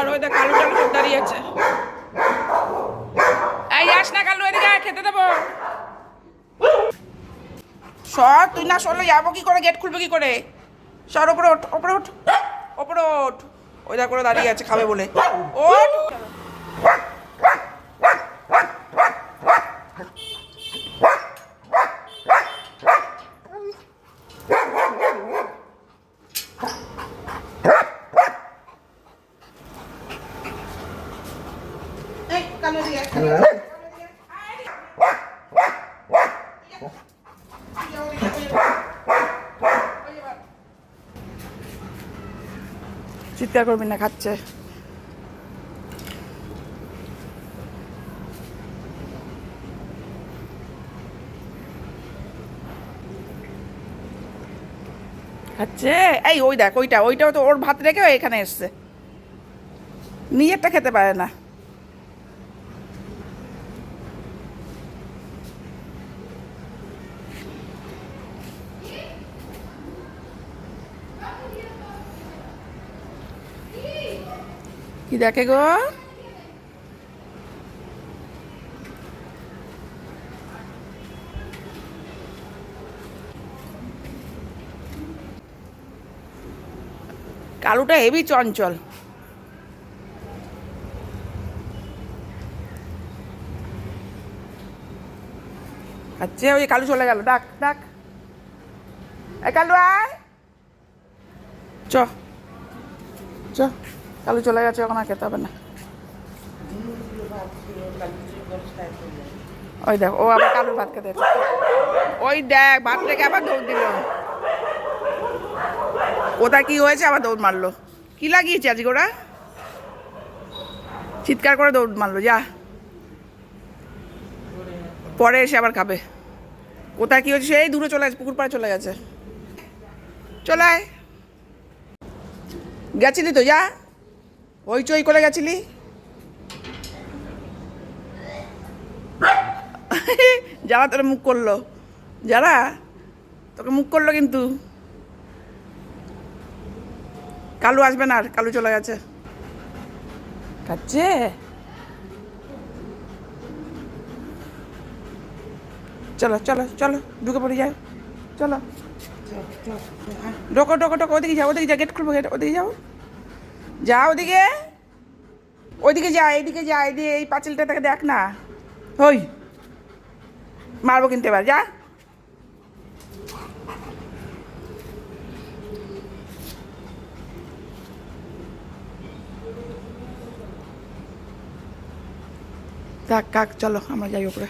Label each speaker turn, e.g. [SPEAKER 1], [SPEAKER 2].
[SPEAKER 1] আর ওই দেখ কালু দাঁড়িয়ে আছে এই যাস না কালু, এদিকে খেতে দেবো। সর, তুই না সরলে যাব কি করে? গেট খুলবে কি করে? সর, ওপরে ওঠ ওপরে ওঠ। ওপরে ওঠ। ওই দেখ করে দাঁড়িয়ে আছে, খাবে বলে। ওঠ এই, কালু এদিকে আয়, কালু এদিকে আয়। চিৎকার করবি না, খাচ্ছে। খাচ্ছে? এই, ওই দেখ, ওইটা, ওইটাও তো ওর ভাত রেখে এখানে এসছে। নিজেরটা খেতে পারে না। কি দেখে গো? কালুটা হেভি চঞ্চল। আচ্ছা ওই কালু চলে গেল। ডাক ডাক। এ কালু, আয়। চ। চ। কালু চলে গেছে এখন আর খেতে হবে না। ওই দেখ, ও আবার কালুর ভাত খেতে ওই দেখ, ভাত রেখে আবার দৌড় দিল। ওটা কি হয়েছে? আবার দৌড় মারলো। কি লাগিয়েছে আজকে ওরা? চিৎকার করে দৌড় মারলো, যা। পরে এসে আবার খাবে। কোথায় কি হয়েছে? সেই দূরে চলে গেছে, পুকুর পাড়ে চলে গেছে। চলে গেছিলি তো, যা। ওই চই করে গেছিলি? যারা তোর মুখ করল যারা তোকে মুখ করল কিন্তু। কালু আসবে না আর কালু চলে গেছে। খাচ্ছে চলো চলো চলো ঢুকে পড়ে যাও চলো। ঢোকো ঢোকো ঢোকো ওদিকে যাও ওদিকে যা গেট খুলবো গেট ওদিকে যাও। যা ওদিকে। ওইদিকে যা, এইদিকে যা এইদিকে এই পাঁচিলটা থেকে দেখ না। হই, মারবো কিন্তু এবার, যা। কাক চলো, আমরা যাই উপরে।